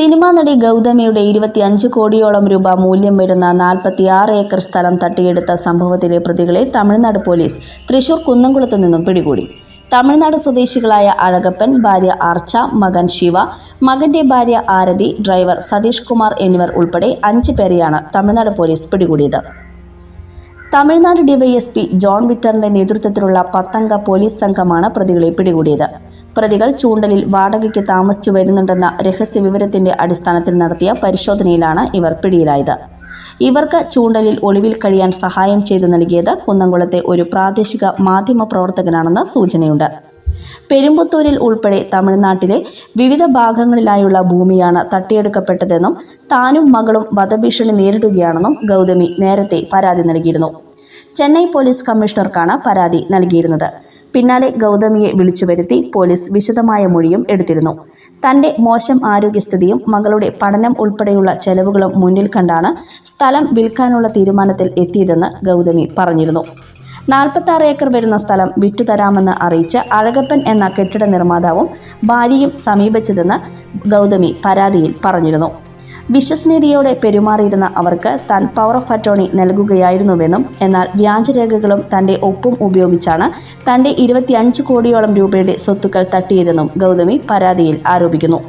Cinema നടി ഗൗതമിയുടെ ഇരുപത്തിയഞ്ച് കോടിയോളം രൂപ മൂല്യം വരുന്ന നാൽപ്പത്തിയാറ് ഏക്കർ സ്ഥലം തട്ടിയെടുത്ത സംഭവത്തിലെ പ്രതികളെ തമിഴ്നാട് പോലീസ് തൃശൂർ കുന്നംകുളത്ത് നിന്നും പിടികൂടി. തമിഴ്നാട് സ്വദേശികളായ അഴകപ്പൻ ഭാര്യ ആർച്ച മകൻ ശിവ മകന്റെ ഭാര്യ ആരതി ഡ്രൈവർ സതീഷ് കുമാർ എന്നിവർ ഉൾപ്പെടെ അഞ്ച് പേരെയാണ് തമിഴ്നാട് പോലീസ് പിടികൂടിയത്. തമിഴ്നാട് ഡിവൈഎസ്പി ജോൺ വിറ്ററിന്റെ നേതൃത്വത്തിലുള്ള പത്തംഗ പോലീസ് സംഘമാണ് പ്രതികളെ പിടികൂടിയത്. പ്രതികൾ ചൂണ്ടലിൽ വാടകയ്ക്ക് താമസിച്ചു വരുന്നുണ്ടെന്ന രഹസ്യ വിവരത്തിന്റെ അടിസ്ഥാനത്തിൽ നടത്തിയ പരിശോധനയിലാണ് ഇവർ പിടിയിലായത്. ഇവർക്ക് ചൂണ്ടലിൽ ഒളിവിൽ കഴിയാൻ സഹായം ചെയ്തു നൽകിയത് കുന്നംകുളത്തെ ഒരു പ്രാദേശിക മാധ്യമ പ്രവർത്തകനാണെന്ന് സൂചനയുണ്ട്. പെരുമ്പത്തൂരിൽ ഉൾപ്പെടെ തമിഴ്നാട്ടിലെ വിവിധ ഭാഗങ്ങളിലായുള്ള ഭൂമിയാണ് തട്ടിയെടുക്കപ്പെട്ടതെന്നും താനും മകളും വധഭീഷണി നേരിടുകയാണെന്നും ഗൗതമി നേരത്തെ പരാതി നൽകിയിരുന്നു. ചെന്നൈ പോലീസ് കമ്മീഷണർക്കാണ് പരാതി നൽകിയിരുന്നത്. പിന്നാലെ ഗൗതമിയെ വിളിച്ചു വരുത്തി പോലീസ് വിശദമായ മൊഴിയും എടുത്തിരുന്നു. തന്റെ മോശം ആരോഗ്യസ്ഥിതിയും മകളുടെ പഠനം ഉൾപ്പെടെയുള്ള ചെലവുകളും മുന്നിൽ കണ്ടാണ് സ്ഥലം വിൽക്കാനുള്ള തീരുമാനത്തിൽ എത്തിയതെന്ന് ഗൗതമി പറഞ്ഞിരുന്നു. നാൽപ്പത്താറ് ഏക്കർ വരുന്ന സ്ഥലം വിറ്റുതരാമെന്ന് അറിയിച്ച അഴകപ്പൻ എന്ന കെട്ടിട നിർമ്മാതാവും ഭാര്യയും സമീപിച്ചതെന്ന് ഗൗതമി പരാതിയിൽ പറഞ്ഞിരുന്നു. വിശ്വസനീയതയോടെ പെരുമാറിയിരുന്ന അവർക്ക് താൻ പവർ ഓഫ് അറ്റോണി നൽകുകയായിരുന്നുവെന്നും എന്നാൽ വ്യാജരേഖകളും തന്റെ ഒപ്പും ഉപയോഗിച്ചാണ് തന്റെ ഇരുപത്തിയഞ്ച് കോടിയോളം രൂപയുടെ സ്വത്തുക്കൾ തട്ടിയതെന്നും ഗൗതമി പരാതിയിൽ ആരോപിക്കുന്നു.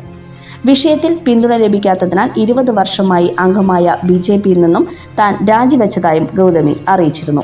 വിഷയത്തിൽ പിന്തുണ ലഭിക്കാത്തതിനാൽ ഇരുപത് വർഷമായി അംഗമായ ബി ജെ പിയിൽ നിന്നും താൻ രാജിവെച്ചതായും ഗൗതമി അറിയിച്ചിരുന്നു.